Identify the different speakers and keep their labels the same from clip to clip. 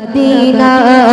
Speaker 1: Medina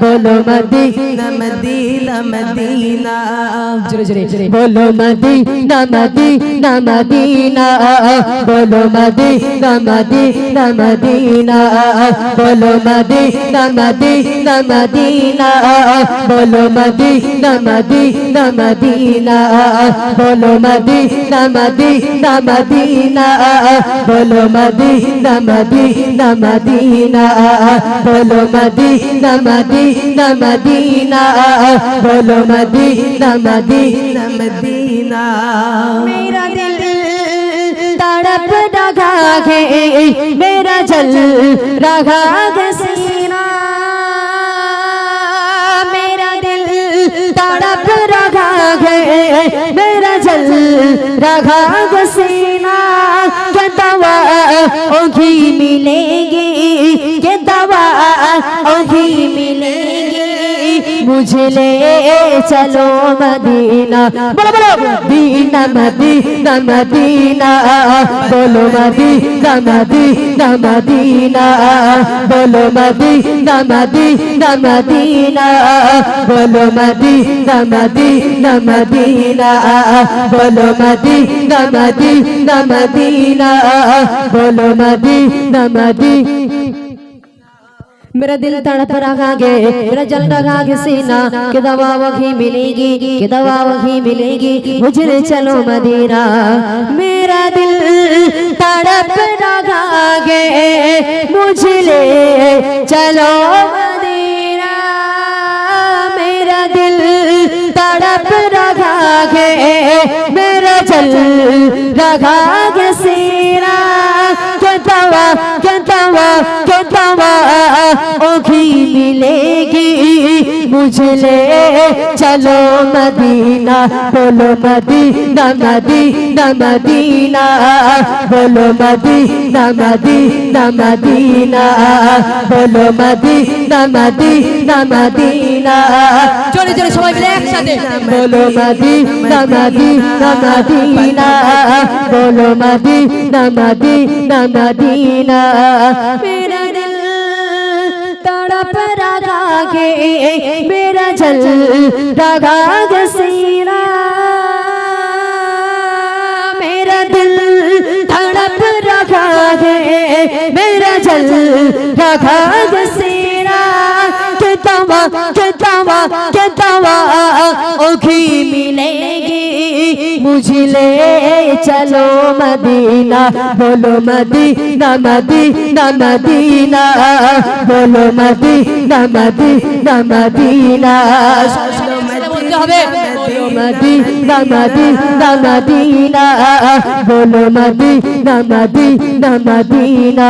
Speaker 1: বলো Medina
Speaker 2: Medina Medina.
Speaker 1: জোরে জোরে। বলো মদিনা মদিনা মদিনা। বলো মদিনা মদিনা মদিনা। বলো মদিনা মদিনা মদিনা। বলো মদিনা মদিনা মদিনা। বলো মদিনা মদিনা মদিনা। বলো মদিনা মদিনা মদিনা। বলো মদিনা মদিনা মদিনা, বলো মদিনা মদিনা
Speaker 2: মদিনা।
Speaker 1: মেরা দিল তড়প ডগা হে মেরা জল রাগা সিনা। মেরা দিল তড়প ডগা হে মেরা জল রাগা সিনা। है सीना क्या दवा ओही मिलेगी क्या दवा ओही मिलेगी বুঝলে চলো মদিনা। বলো বলো। Medina Medina Medina. বলো, মদিনা মদিনা মদিনা। বলো, মদিনা মদিনা মদিনা। বলো, মদিনা মদিনা মদিনা। বলো, মদিনা মদিনা মদিনা। বলো, মদিনা মদিনা। मेरा दिल तड़प रहा है मेरा जल रहा है सीना कि दवा वही मिलेगी कि दवा वही मिलेगी। मुझे चलो मदीना मेरा दिल तड़प रहा है मुझे ले चलो मदीना मेरा दिल तड़प रहा है मेरा जल रहा है सीना दवा बतावा बतावा ओखी मिलेगी मुझले चलो मदीना बोलो मदीना मदीना मदीना बोलो मदीना मदीना मदीना बोलो मदीना मदीना मदीना
Speaker 3: जोरे जोरे সবাই মিলে একসাথে
Speaker 1: বলো মদিনা মদিনা মদিনা বলো মদিনা মদিনা মদিনা मेरा तड़प रगा गे मेरा जल रगा गसीरा मेरा दिल तड़प रगा गे मेरा जल रगा गसीरा कितवा कितवा कितवा ओखी मिलेगी বুঝলে? চলো মদিনা বলো মদিনা মদিনা মদিনা। বলো মদিনা মদিনা মদিনা। আচ্ছা,
Speaker 3: আচ্ছা, আচ্ছা, হবে।
Speaker 1: বলো মাদি নামাদি নামাদিনা বলো মাদি নামাদি না।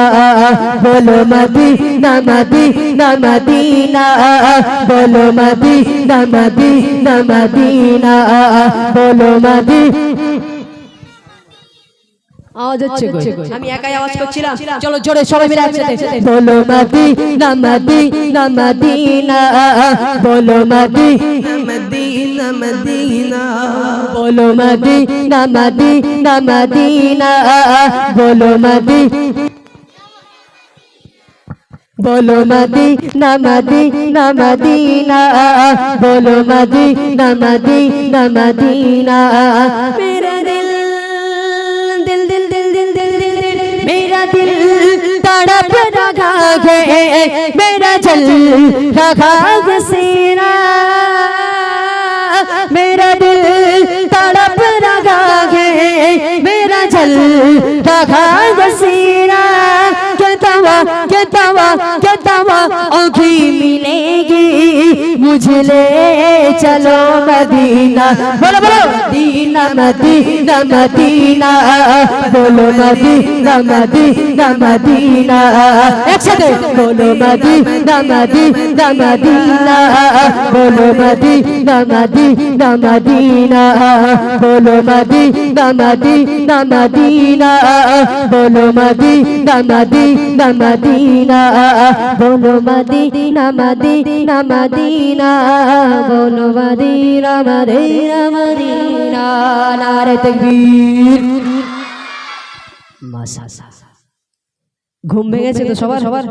Speaker 1: বলো মাদি নামাদি নামাদিনা বলো মাদি নামাদি নামাদিনা বলো মাদি।
Speaker 3: আওয়াজ হচ্ছে আমি একাই আওয়াজ করছিলাম। চলো জোরে সবাই মিলে একসাথে।
Speaker 1: বলো মাদি নামাদি বলো মাদি
Speaker 2: মদিনা।
Speaker 1: বলো মদিনা মদিনা মদিনা। বলো মদিনা বলো মাদি নামাদি নামাদি না বলো মাদি নামাদি নামাদি না মেরা দিল দিল দিল দিল দিল দিল দিল দিল মেরা দিল তড়প রাখা গে মেরা চল রাখা গে गल दादा गसी दवा क्या दवा क्या दवा ओखी मिलेगी मुझे ले चलो मदीना बोलो बोलो मदीना मदीना मदीना बोलो मदीना मदीना मदीना एक साथ बोलो मदीना मदीना मदीना बोलो मदीना मदीना मदीना बोलो मदीना मदीना मदीना बोलो मदीना मदीना মদিনা মদিনা, বলো মদিনা মদিনা মদিনা, বলো মদিনা মদিনা মদিনা, নারে তকবীর।
Speaker 3: ঘুম ভেঙেছে তো সবার সবার?